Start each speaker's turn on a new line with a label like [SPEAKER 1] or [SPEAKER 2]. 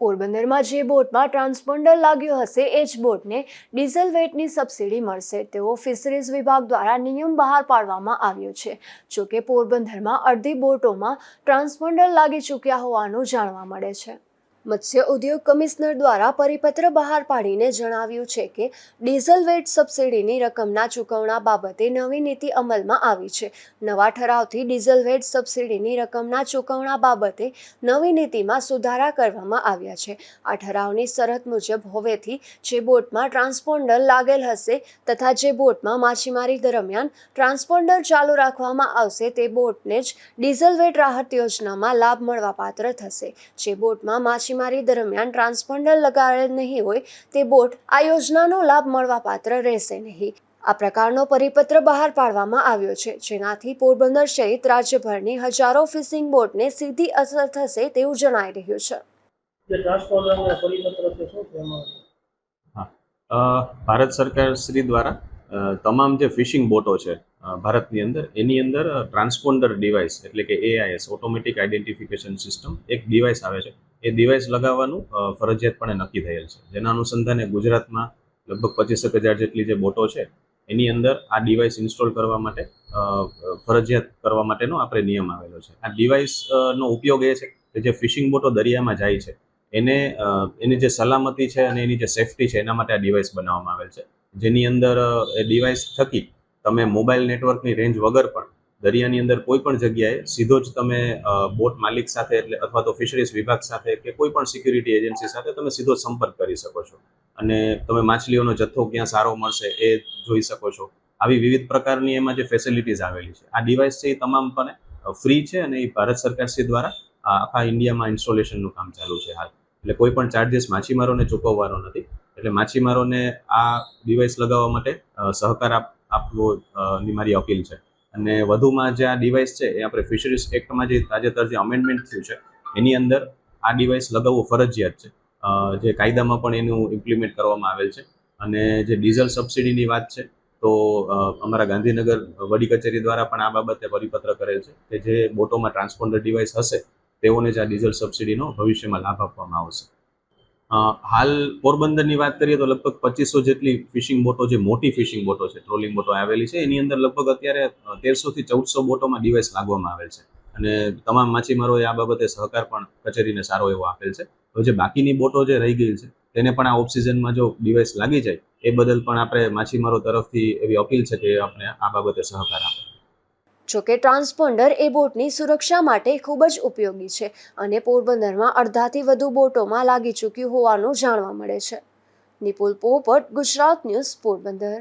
[SPEAKER 1] પોરબંદરમાં જે બોટમાં ટ્રાન્સપોન્ડર લાગ્યું હશે, એ જ બોટને ડીઝલ વેટની સબસિડી મળશે. તેવો ફિશરીઝ વિભાગ દ્વારા નિયમ બહાર પાડવામાં આવ્યો છે. જોકે પોરબંદરમાં અડધી બોટોમાં ટ્રાન્સપોન્ડર લાગી ચૂક્યા હોવાનું જાણવા મળે છે. મત્સ્ય ઉદ્યોગ કમિશનર દ્વારા પરિપત્ર બહાર પાડીને જણાવ્યું છે કે ડીઝલ વેટ સબસિડીની રકમના ચૂકવણા બાબતે નવી નીતિ અમલમાં આવી છે. નવા ઠરાવથી ડીઝલ વેટ સબસિડીની રકમના ચૂકવણા બાબતે નવી નીતિમાં સુધારા કરવામાં આવ્યા છે. આ ઠરાવની શરત મુજબ હવેથી જે બોટમાં ટ્રાન્સપોન્ડર લાગેલ હશે તથા જે બોટમાં માછીમારી દરમિયાન ટ્રાન્સપોન્ડર ચાલુ રાખવામાં આવશે તે બોટને જ ડીઝલ વેટ રાહત યોજનામાં લાભ મળવાપાત્ર થશે. જે બોટમાં માછીમારી દરમિયાન ટ્રાન્સપોન્ડર લગાવેલ નહીં હોય તે બોટ આ યોજનાનો લાભ મળવાપાત્ર રહેશે નહીં. આ પ્રકારનો પરિપત્ર બહાર પાડવામાં આવ્યો છે. જેનાથી પોરબંદર સહિત રાજ્યભરની હજારો ફિશિંગ બોટને સીધી અસર થશે તેવું જણાઈ રહ્યું છે.
[SPEAKER 2] જે ટ્રાન્સપોન્ડર પરિપત્ર છે શું છે એમાં?
[SPEAKER 3] અ, ભારત સરકાર શ્રી દ્વારા તમામ જે ફિશિંગ બોટો છે ભારતની અંદર એની અંદર ટ્રાન્સપોન્ડર ડિવાઇસ એટલે કે એઆઈએસ ઓટોમેટિક આઈડેન્ટિફિકેશન સિસ્ટમ એક ડિવાઇસ આવે છે. એ ડિવાઇસ લગાવવાનું ફરજિયાતપણે નક્કી થયેલ છે. જેના અનુસંધાને ગુજરાતમાં લગભગ પચીસેક હજાર જેટલી જે બોટો છે, એની અંદર આ ડિવાઇસ ઇન્સ્ટોલ કરવા માટે ફરજિયાત કરવા માટેનો આપણે નિયમ આવેલો છે. આ ડિવાઇસનો ઉપયોગ એ છે કે જે ફિશિંગ બોટો દરિયામાં જાય છે, એને એની જે સલામતી છે અને એની જે સેફટી છે, એના માટે આ ડિવાઇસ બનાવવામાં આવેલ છે. જેની અંદર એ ડિવાઇસ થકી તમે મોબાઈલ નેટવર્કની રેન્જ વગર પણ દરિયાની અંદર કોઈ પણ જગ્યાએ સીધો જ તમે બોટ માલિક સાથે એટલે અથવા તો ફિશરીઝ વિભાગ સાથે કે કોઈ પણ સિક્યુરિટી એજન્સી સાથે તમે સીધો સંપર્ક કરી શકો છો. અને તમે માછલીઓનો જથ્થો ક્યાં સારો મળશે એ જોઈ શકો છો. આવી વિવિધ પ્રકારની એમાં જે ફેસિલિટીઝ આવેલી છે. આ ડિવાઇસ છે એ તમામપણે ફ્રી છે અને એ ભારત સરકાર શ્રી દ્વારા આખા ઇન્ડિયામાં ઇન્સ્ટોલેશનનું કામ ચાલુ છે હાલ. એટલે કોઈ પણ ચાર્જિસ માછીમારોને ચૂકવવાનો નથી. એટલે માછીમારોને આ ડિવાઇસ લગાવવા માટે સહકાર આપ, આપવો ની મારી અપીલ છે. અને વધુમાં જે આ ડિવાઇસ છે, એ આપણે ફિશરીઝ એક્ટમાં જે તાજેતર જે અમેન્ડમેન્ટ થયું છે, એની અંદર આ ડિવાઇસ લગાવવું ફરજિયાત છે. જે કાયદામાં પણ એનું ઇમ્પ્લિમેન્ટ કરવામાં આવેલ છે. અને જે ડીઝલ સબસિડીની વાત છે, તો અમારા ગાંધીનગર વડી કચેરી દ્વારા પણ આ બાબતે પરિપત્ર કરેલ છે કે જે બોટોમાં ટ્રાન્સપોન્ડર ડિવાઇસ હશે, તેઓને જ આ ડીઝલ સબસિડીનો ભવિષ્યમાં લાભ આપવામાં આવશે. હાલ પોરબંદરની વાત કરીએ તો લગભગ પચીસો જેટલી ફિશિંગ બોટો જે મોટી ફિશિંગ બોટો છે, ટ્રોલિંગ બોટો આવેલી છે. એની અંદર લગભગ અત્યારે તેરસો થી ચૌદસો બોટોમાં ડિવાઇસ લાગવામાં આવેલ છે. અને તમામ માછીમારોએ આ બાબતે સહકાર પણ કચેરીને સારો એવો આપેલ છે. હવે જે બાકીની બોટો જે રહી ગઈ છે, તેને પણ આ ઓફ સિઝનમાં જો ડિવાઇસ લાગી જાય, એ બદલ પણ આપણે માછીમારો તરફથી એવી અપીલ છે કે આપણે આ બાબતે સહકાર આપે.
[SPEAKER 1] જોકે ટ્રાન્સપોન્ડર એ બોટની સુરક્ષા માટે ખૂબ જ ઉપયોગી છે અને પોરબંદરમાં અડધાથી વધુ બોટોમાં લાગી ચૂક્યું હોવાનું જાણવા મળે છે. નિપુલ પોપટ, ગુજરાત ન્યૂઝ, પોરબંદર.